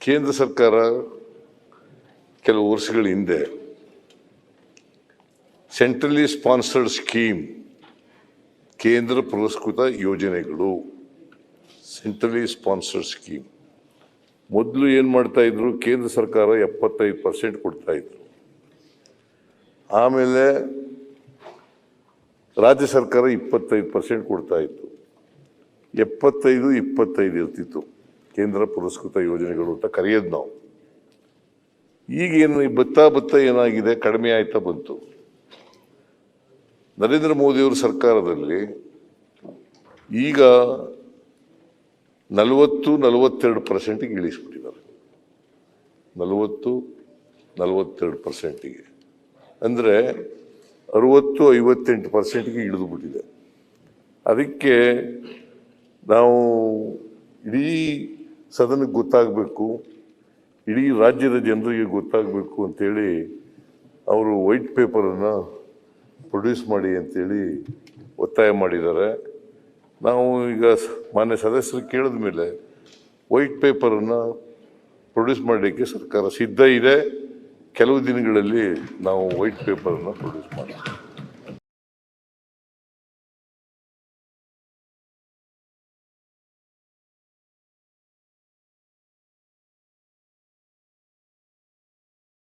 ಕೇಂದ್ರ ಸರ್ಕಾರ ಕೆಲವು ವರ್ಷಗಳ ಹಿಂದೆ ಸೆಂಟ್ರಲಿ ಸ್ಪಾನ್ಸರ್ಡ್ ಸ್ಕೀಮ್, ಕೇಂದ್ರ ಪುರಸ್ಕೃತ ಯೋಜನೆಗಳು, ಸೆಂಟ್ರಲಿ ಸ್ಪಾನ್ಸರ್ಡ್ ಸ್ಕೀಮ್. ಮೊದಲು ಏನು ಮಾಡ್ತಾ ಇದ್ರು, ಕೇಂದ್ರ ಸರ್ಕಾರ ಎಪ್ಪತ್ತೈದು ಪರ್ಸೆಂಟ್ ಕೊಡ್ತಾ ಇದ್ರು. ಆಮೇಲೆ ರಾಜ್ಯ ಸರ್ಕಾರ ಇಪ್ಪತ್ತೈದು ಪರ್ಸೆಂಟ್ ಕೊಡ್ತಾ ಇತ್ತು. ಎಪ್ಪತ್ತೈದು, ಇಪ್ಪತ್ತೈದು ಇರ್ತಿತ್ತು. ಕೇಂದ್ರ ಪುರಸ್ಕೃತ ಯೋಜನೆಗಳು ಅಂತ ಕರೆಯೋದು ನಾವು. ಈಗೇನು ಬತ್ತಾ ಬತ್ತ ಏನಾಗಿದೆ? ಕಡಿಮೆ ಆಯ್ತಾ ಬಂತು. ನರೇಂದ್ರ ಮೋದಿಯವರ ಸರ್ಕಾರದಲ್ಲಿ ಈಗ ನಲವತ್ತು, ನಲವತ್ತೆರಡು ಪರ್ಸೆಂಟಿಗೆ ಇಳಿಸ್ಬಿಟ್ಟಿದ್ದಾರೆ. ನಲವತ್ತು, ನಲವತ್ತೆರಡು ಪರ್ಸೆಂಟಿಗೆ. ಅಂದರೆ ಅರುವತ್ತು, ಐವತ್ತೆಂಟು ಪರ್ಸೆಂಟಿಗೆ ಇಳಿದುಬಿಟ್ಟಿದೆ. ಅದಕ್ಕೆ ನಾವು ಇಡೀ ಸದನಕ್ಕೆ ಗೊತ್ತಾಗಬೇಕು. ಇಡೀ ರಾಜ್ಯದ ಜನರಿಗೆ ಗೊತ್ತಾಗಬೇಕು ಅಂಥೇಳಿ ಅವರು ವೈಟ್ ಪೇಪರನ್ನು ಪ್ರೊಡ್ಯೂಸ್ ಮಾಡಿ ಅಂತೇಳಿ ಒತ್ತಾಯ ಮಾಡಿದ್ದಾರೆ. ನಾವು ಈಗ ಮಾನ್ಯ ಸದಸ್ಯರು ಕೇಳಿದ ಮೇಲೆ ವೈಟ್ ಪೇಪರನ್ನು ಪ್ರೊಡ್ಯೂಸ್ ಮಾಡಲಿಕ್ಕೆ ಸರ್ಕಾರ ಸಿದ್ಧ ಇದೆ. ಕೆಲವು ದಿನಗಳಲ್ಲಿ ನಾವು ವೈಟ್ ಪೇಪರನ್ನು ಪ್ರೊಡ್ಯೂಸ್ ಮಾಡ್ತೀವಿ